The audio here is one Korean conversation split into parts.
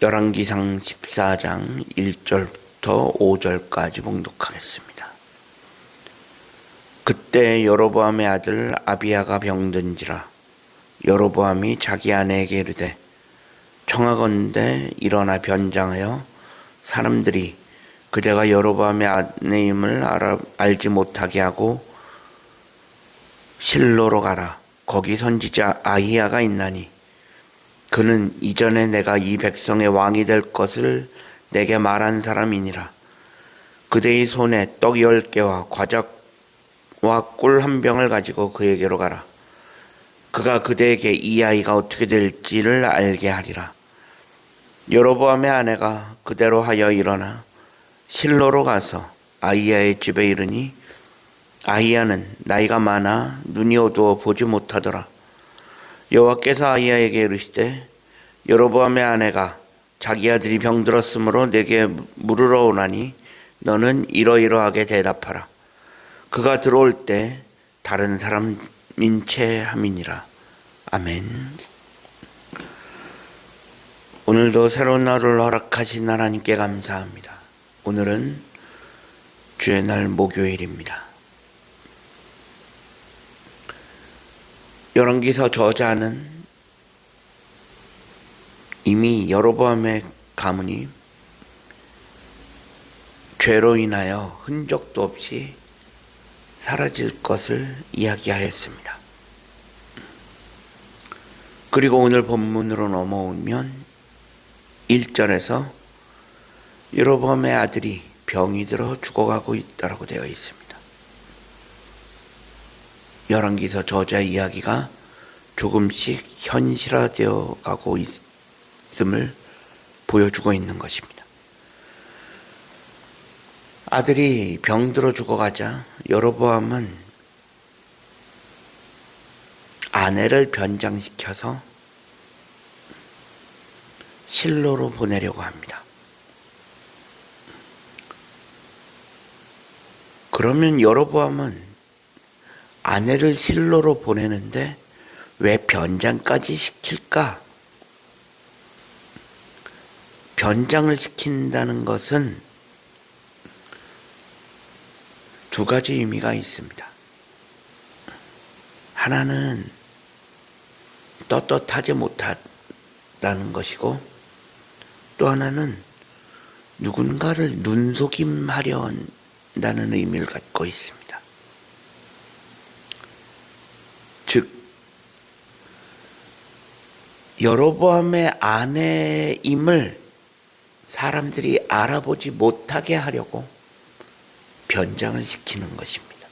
열왕기상 14장 1절부터 5절까지 봉독하겠습니다. 그때 여로보암의 아들 아비야가 병든지라 여로보암이 자기 아내에게 이르되 청하건대 일어나 변장하여 사람들이 그대가 여로보암의 아내임을 알아, 알지 못하게 하고 실로로 가라 거기 선지자 아히야가 있나니 그는 이전에 내가 이 백성의 왕이 될 것을 내게 말한 사람이니라. 그대의 손에 떡 열 개와 과자와 꿀 한 병을 가지고 그에게로 가라. 그가 그대에게 이 아이가 어떻게 될지를 알게 하리라. 여로보암의 아내가 그대로 하여 일어나 실로로 가서 아이야의 집에 이르니 아이야는 나이가 많아 눈이 어두워 보지 못하더라. 여호와께서 아이야에게 이르시되 여로보암의 아내가 자기 아들이 병들었으므로 내게 물으러 오나니 너는 이러이러하게 대답하라. 그가 들어올 때 다른 사람인 채 함이니라. 아멘. 오늘도 새로운 날을 허락하신 하나님께 감사합니다. 오늘은 주의 날 목요일입니다. 열왕기서 저자는 이미 여로보암의 가문이 죄로 인하여 흔적도 없이 사라질 것을 이야기하였습니다. 그리고 오늘 본문으로 넘어오면 1절에서 여로보암의 아들이 병이 들어 죽어가고 있다고 되어 있습니다. 열왕기서 저자 이야기가 조금씩 현실화되어 가고 있음을 보여주고 있는 것입니다. 아들이 병들어 죽어가자 여로보암은 아내를 변장시켜서 실로로 보내려고 합니다. 그러면 여로보암은 아내를 실로로 보내는데 왜 변장까지 시킬까? 변장을 시킨다는 것은 두 가지 의미가 있습니다. 하나는 떳떳하지 못하다는 것이고 또 하나는 누군가를 눈속임하려 한다는 의미를 갖고 있습니다. 여로보암의 아내임을 사람들이 알아보지 못하게 하려고 변장을 시키는 것입니다.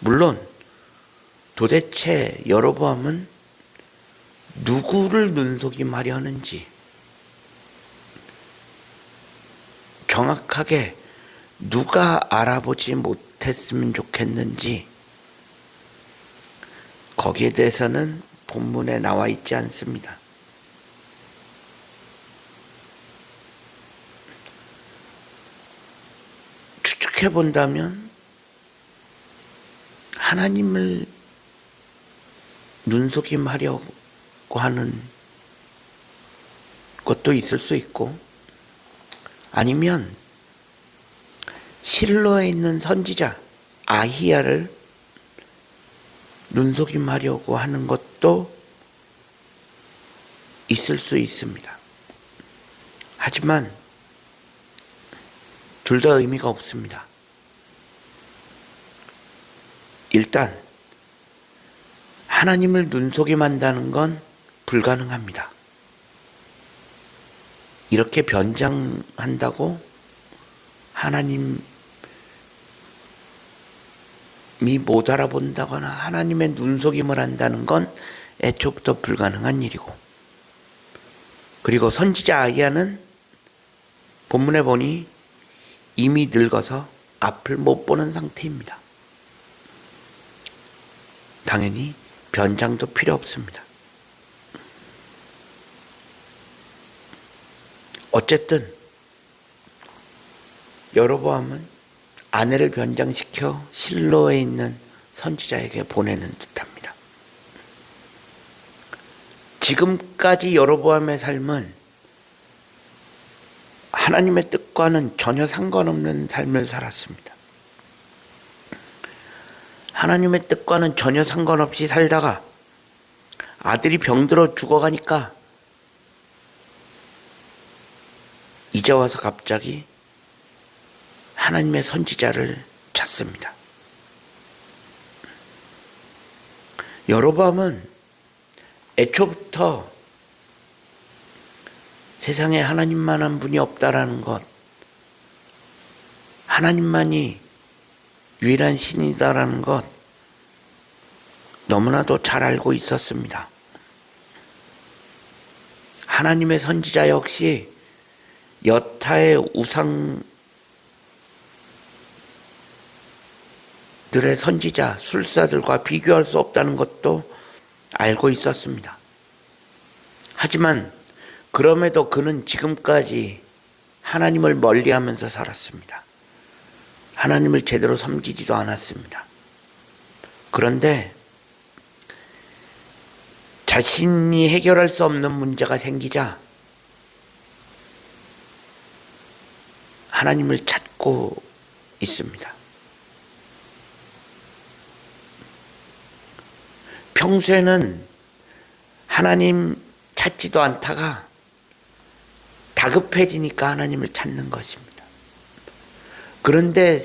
물론 도대체 여로보암은 누구를 눈속임하려 하는지 정확하게 누가 알아보지 못했으면 좋겠는지 거기에 대해서는 본문에 나와 있지 않습니다. 추측해 본다면 하나님을 눈속임하려고 하는 것도 있을 수 있고 아니면 실로에 있는 선지자 아히야를 눈속임하려고 하는 것도 있을 수 있습니다. 하지만 둘 다 의미가 없습니다. 일단 하나님을 눈속임한다는 건 불가능합니다. 이렇게 변장한다고 하나님이 못 알아본다거나 하나님의 눈속임을 한다는 건 애초부터 불가능한 일이고 그리고 선지자 아이야는 본문에 보니 이미 늙어서 앞을 못 보는 상태입니다. 당연히 변장도 필요 없습니다. 어쨌든 여로보암은 아내를 변장시켜 실로에 있는 선지자에게 보내는 듯합니다. 지금까지 여로보암의 삶은 하나님의 뜻과는 전혀 상관없는 삶을 살았습니다. 하나님의 뜻과는 전혀 상관없이 살다가 아들이 병들어 죽어가니까 이제 와서 갑자기 하나님의 선지자를 찾습니다. 여로밤은 애초부터 세상에 하나님만한 분이 없다라는 것, 하나님만이 유일한 신이다라는 것 너무나도 잘 알고 있었습니다. 하나님의 선지자 역시 여타의 우상 들의 선지자, 술사들과 비교할 수 없다는 것도 알고 있었습니다. 하지만 그럼에도 그는 지금까지 하나님을 멀리 하면서 살았습니다. 하나님을 제대로 섬기지도 않았습니다. 그런데 자신이 해결할 수 없는 문제가 생기자 하나님을 찾고 있습니다. 평소에는 하나님 찾지도 않다가 다급해지니까 하나님을 찾는 것입니다. 그런데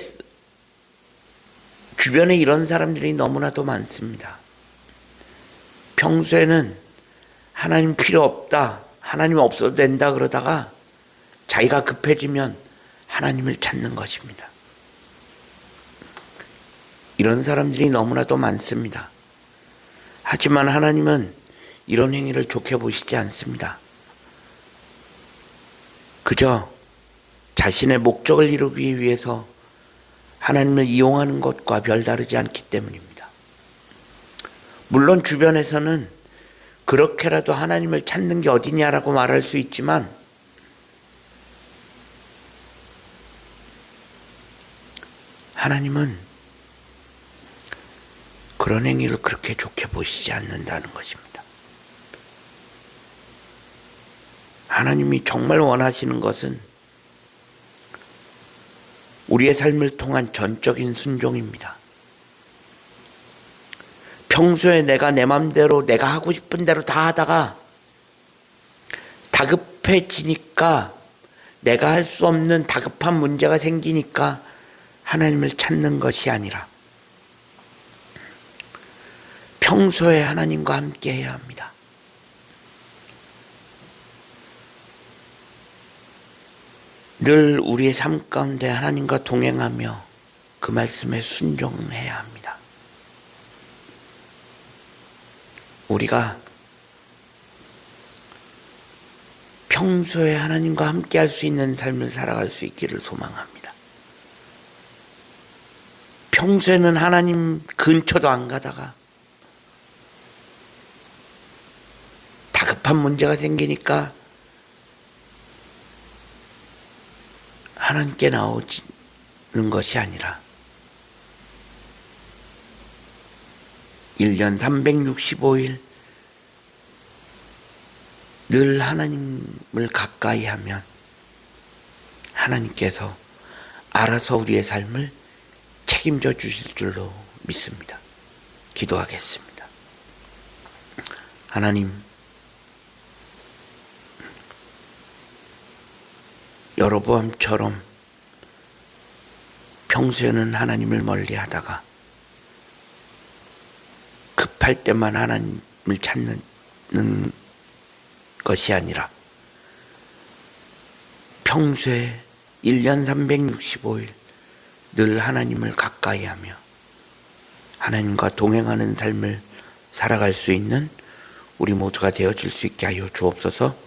주변에 이런 사람들이 너무나도 많습니다. 평소에는 하나님 필요 없다, 하나님 없어도 된다 그러다가 자기가 급해지면 하나님을 찾는 것입니다. 이런 사람들이 너무나도 많습니다. 하지만 하나님은 이런 행위를 좋게 보시지 않습니다. 그저 자신의 목적을 이루기 위해서 하나님을 이용하는 것과 별다르지 않기 때문입니다. 물론 주변에서는 그렇게라도 하나님을 찾는 게 어디냐라고 말할 수 있지만 하나님은 그런 행위를 그렇게 좋게 보시지 않는다는 것입니다. 하나님이 정말 원하시는 것은 우리의 삶을 통한 전적인 순종입니다. 평소에 내가 내 맘대로 내가 하고 싶은 대로 다 하다가 다급해지니까 내가 할 수 없는 다급한 문제가 생기니까 하나님을 찾는 것이 아니라 평소에 하나님과 함께 해야 합니다. 늘 우리의 삶 가운데 하나님과 동행하며 그 말씀에 순종해야 합니다. 우리가 평소에 하나님과 함께 할 수 있는 삶을 살아갈 수 있기를 소망합니다. 평소에는 하나님 근처도 안 가다가 다급한 문제가 생기니까 하나님께 나오는 것이 아니라 1년 365일 늘 하나님을 가까이 하면 하나님께서 알아서 우리의 삶을 책임져 주실 줄로 믿습니다. 기도하겠습니다. 하나님, 여로보암처럼 평소에는 하나님을 멀리 하다가 급할 때만 하나님을 찾는 것이 아니라 평소에 1년 365일 늘 하나님을 가까이 하며 하나님과 동행하는 삶을 살아갈 수 있는 우리 모두가 되어질 수 있게 하여 주옵소서